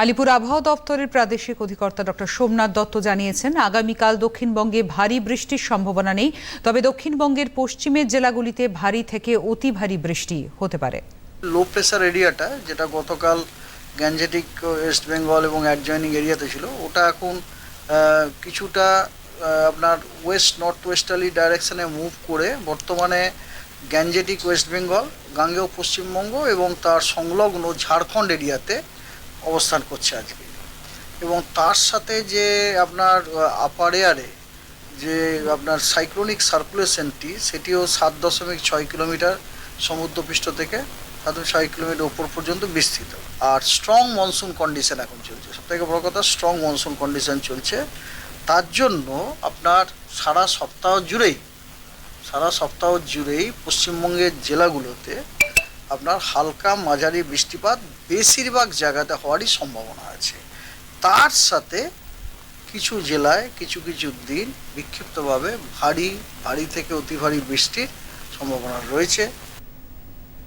আলিপুর আবহাওয়া দপ্তরের প্রাদেশিক অধিকর্তা ডক্টর সোমনাথ দত্ত জানিয়েছেন, আগামীকাল দক্ষিণবঙ্গে ভারী বৃষ্টির সম্ভাবনা নেই, তবে দক্ষিণবঙ্গের পশ্চিমের জেলাগুলিতে ভারী থেকে অতি ভারী বৃষ্টি হতে পারে। লো প্রেসার এরিয়াটা, যেটা গতকাল গ্যাঞ্জেটিক ওয়েস্ট বেঙ্গল এবং অ্যাডজয়নিং এরিয়াতে ছিল, ওটা এখন কিছুটা আপনার ওয়েস্ট, নর্থ ওয়েস্টার্লি ডাইরেকশনে মুভ করে বর্তমানে গ্যাঞ্জেটিক ওয়েস্ট বেঙ্গল, গাঙ্গেয় পশ্চিমবঙ্গ এবং তার সংলগ্ন ঝাড়খণ্ড এরিয়াতে অবস্থান করছে আজকে। এবং তার সাথে যে আপনার আপার এয়ারে যে আপনার সাইক্লোনিক সার্কুলেশনটি সেটিও সাত দশমিক ছয় কিলোমিটার সমুদ্রপৃষ্ঠ থেকে সাত ছয় কিলোমিটার উপর পর্যন্ত বিস্তৃত। আর স্ট্রং মনসুন কন্ডিশন এখন চলছে। সব থেকে বড় কথা স্ট্রং মনসুন কন্ডিশন চলছে। তার জন্য আপনার সারা সপ্তাহ জুড়েই, সারা সপ্তাহ জুড়েই পশ্চিমবঙ্গের জেলাগুলোতে আপনার হালকা মাঝারি বৃষ্টিপাত বেশিরভাগ জায়গাতে হওয়ারই সম্ভাবনা আছে। তার সাথে কিছু জেলায় কিছু কিছু দিন বিক্ষিপ্তভাবে ভারী ভারী থেকে অতি ভারী বৃষ্টির সম্ভাবনা রয়েছে।